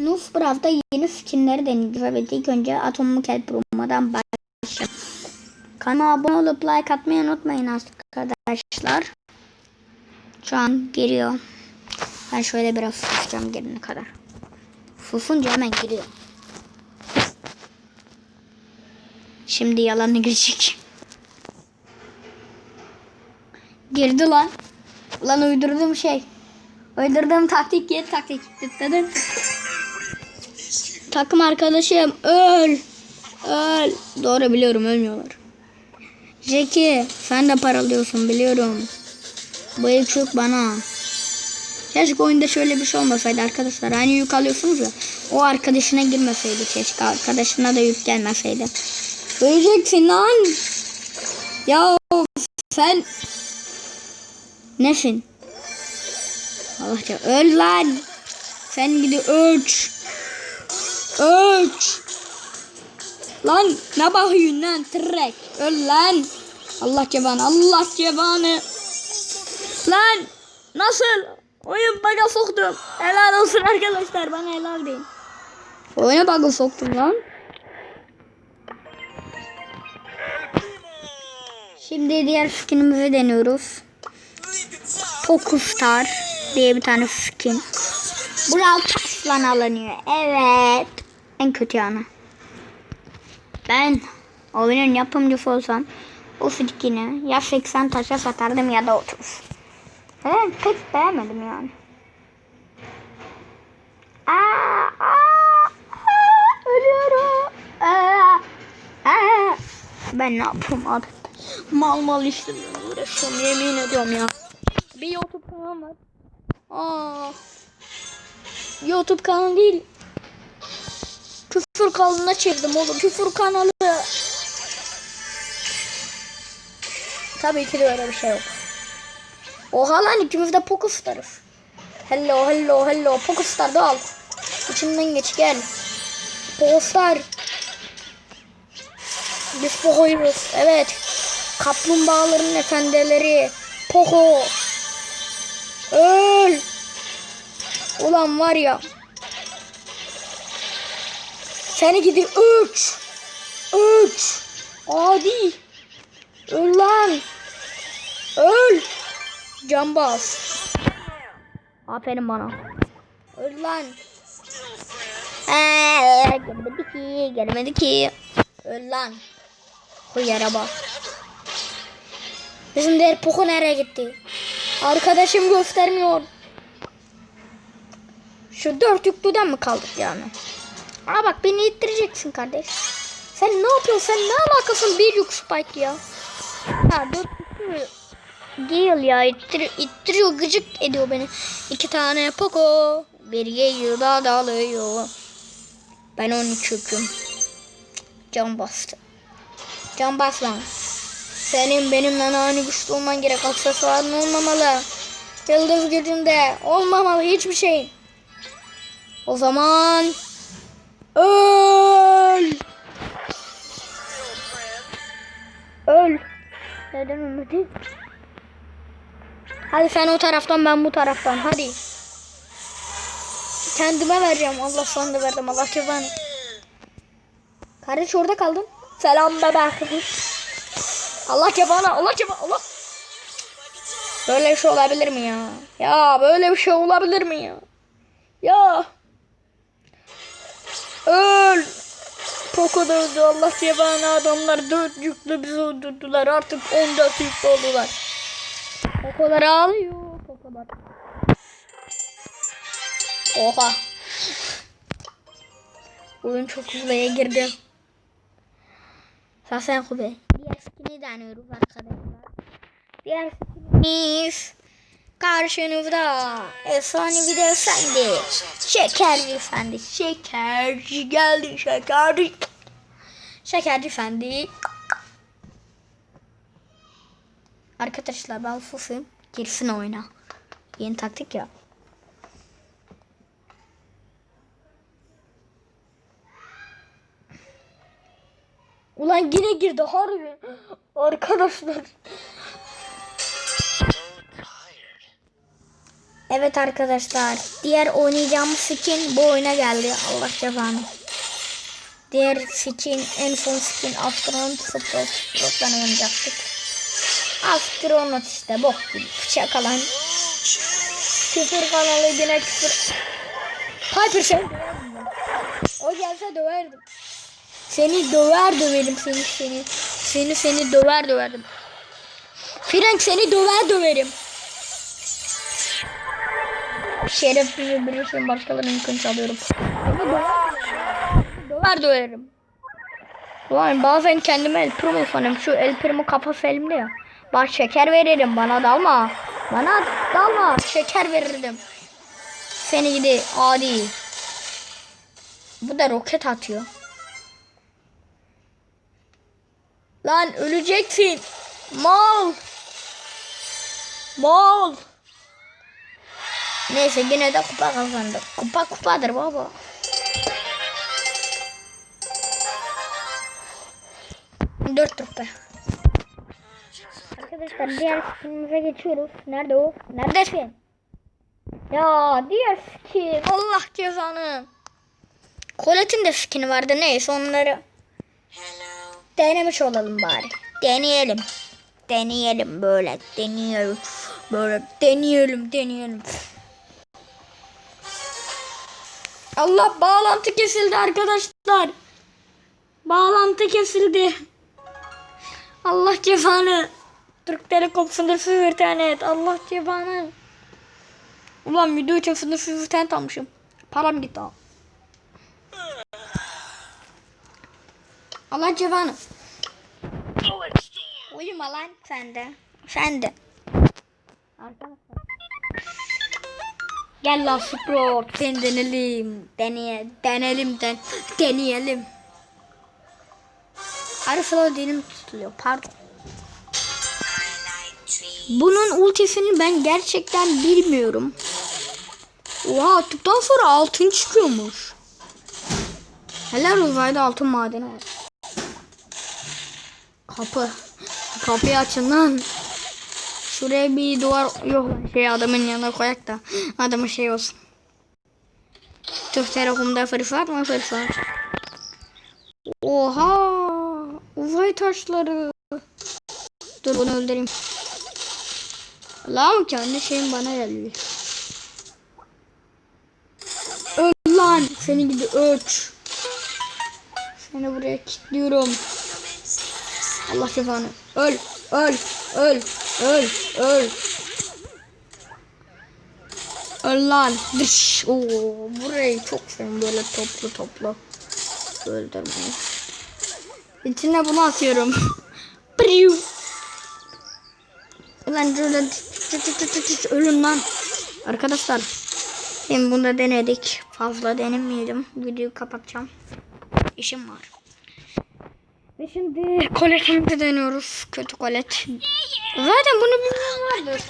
Nuf Brav'da yeni skinleri deneyeceğiz. Evet ilk önce Atomu Kelp Ruma'dan başlayalım. Kanalıma abone olup like atmayı unutmayın arkadaşlar. Şu an giriyor. Ben şöyle biraz susacağım gelene kadar. Susunca hemen giriyor. Şimdi yalanı girecek. Girdi lan. Lan uydurduğum şey. Uydurduğum taktik yeni taktik. Dıdıdıt. Takım arkadaşım öl. Öl. Doğru biliyorum ölmüyorlar. Jackie sen de paralıyorsun biliyorum. Bu ilk çocuk bana. Keşke oyunda şöyle bir şey olmasaydı arkadaşlar. Hani yük alıyorsunuz ya. O arkadaşına girmeseydi keşke. Arkadaşına da yük gelmeseydi. Öleceksin lan. Ya sen nesin? Allah ya öl lan. Sen gidi ölç. Ölç. Lan ne bakıyorsun lan trek. Öl lan. Allah cebanı Allah cebanı. Lan nasıl? Oyun baga soktum. Helal olsun arkadaşlar bana helal deyin. Oyuna baga soktum lan. Şimdi diğer skinimizi deniyoruz. Pokustar diye bir tane skin. Brawl Pass'lan alınıyor. Evet. En kötü yanı. Ben oyunun yapımcısı olsam o skini ya 80 taşa satardım ya da 30. Ben pek beğenmedim yani. Aa, aa, aa, ölüyorum. Aa, aa. Ben ne yapayım abi? Mal mal işlemle uğraşıyorum yemin ediyorum ya. Bir YouTube kanalım var. Aa. YouTube kanalı değil. Küfür kanalına çevirdim oğlum. Küfür kanalı. Tabii ki de öyle bir şey yok. Oha lan ikimiz de Pokestar'ız. Hello hello hello Pokestar da al. İçinden geç gel. Pokestar. Biz Poco'yuz. Evet. Kaplumbağaların efendileri. Poco. Öl. Ulan var ya. Seni gidi üç. Üç. Adi. Öl lan. Öl. Cambaz. Aferin bana. Öl lan. Eee, gelmedi ki, gelmedi ki. Öl lan. Hıyara bak. Bizim diğer Poco nereye gitti? Arkadaşım göstermiyor. Şu dört yüklüden mi kaldık yani? Aa bak beni ittireceksin kardeş. Sen ne yapıyorsun? Sen ne alakasın bir yük spike ya? Ha yüklü değil ya. İttir, ittiriyor gıcık ediyor beni. İki tane Poco. Bir geliyor da dalıyor. Ben onu çöküm. Can bastı. Can bas lan. Senin benimle aynı güçlü olman gerek. Aksesuarın olmamalı. Yıldız gücünde olmamalı hiçbir şey. O zaman öl. Öl. Neden ölmedi? Hadi sen o taraftan ben bu taraftan hadi. Kendime vereceğim. Allah sana da verdim. Allah cezanı. Kardeş orada kaldın. Selam bebe. Allah cebana. Allah cebana. Allah. Böyle bir şey olabilir mi ya? Ya böyle bir şey olabilir mi ya? Ya. Öl. Poco da öldü. Allah cebana adamlar dört yüklü bizi öldürdüler. Artık 14 yüklü oldular. Poco'lar ağlıyor. Poco'lar. Oha. Oyun çok hızlıya girdi. Sasen kube. Diğer skin'i deniyoruz arkadaşlar. Diğer skinimiz karşınızda. Efsanevi de efendi. Şekerci efendi. Şekerci geldi şekerci. Şekerci efendi. Arkadaşlar ben susayım. Girsin oyuna. Yeni taktik ya. Ulan yine girdi harbi. Arkadaşlar. Evet arkadaşlar. Diğer oynayacağımız skin bu oyuna geldi. Allah cezanı. Diğer skin en son skin Astronaut Sprout'tan oynayacaktık. Astronaut işte bok gibi. Şakalan. Küfür kanalı yine küfür. Piper döverdim. O gelse döverdim. Seni döver döverim seni seni. Seni seni döver döverdim. Frank seni döver döverim. Şerefsiz birisi başkalarının döver döverim. Döver döverim. Ulan bazen kendime el primo sanıyorum. Şu el primo kafası elimde ya. Bak şeker veririm bana dalma. Bana dalma. Şeker verirdim. Seni gidi adi. Bu da roket atıyor. Lan öleceksin. Mal. Mal. Neyse yine de kupa kazandık. Kupa kupadır baba. Dört rupi. Arkadaşlar diğer skinimize geçiyoruz. Nerede o? Neredesin? Ya diğer skin. Allah cezanı. Colette'in de skini vardı. Neyse onları denemiş olalım bari. Deneyelim. Deneyelim böyle. Deneyelim. Böyle deneyelim. Deneyelim. Allah bağlantı kesildi arkadaşlar. Bağlantı kesildi. Allah cefanı. Türk Telekom sınırsız internet. Allah cefanı. Ulan video için sınırsız internet almışım. Param gitti al. Allah cefanı. Uyuma lan sen de. Sen de. Arkadaşlar. Gel lan Sprout. Seni deneyelim. Deneye, deneyelim. Den, deneyelim. Sıra dilim tutuluyor. Pardon. Bunun ultisini ben gerçekten bilmiyorum. Oha attıktan sonra altın çıkıyormuş. Helal uzayda altın madeni var. Kapı. Kapıyı açın lan. Şuraya bir duvar yok şey adamın yanına koyak da adamın şey olsun. Türk Telekom'da fırsat mı fırsat? Oha! Uzay taşları. Dur bunu öldüreyim. Lan kendi şeyim bana geliyor. Öl lan seni gidi öç. Seni buraya kilitliyorum. Allah şifanı. Öl, öl, öl, öl, öl. Öl lan. Dış. Oo, burayı çok seviyorum böyle toplu toplu. Öldürmeyi. İçine bunu atıyorum. Priu. Ulan ölün lan. Arkadaşlar. Hem bunu da denedik. Fazla denemeyelim. Videoyu kapatacağım. İşim var. Ve şimdi koletimizi deniyoruz. Kötü kolet. Zaten bunu bilmeyen vardır.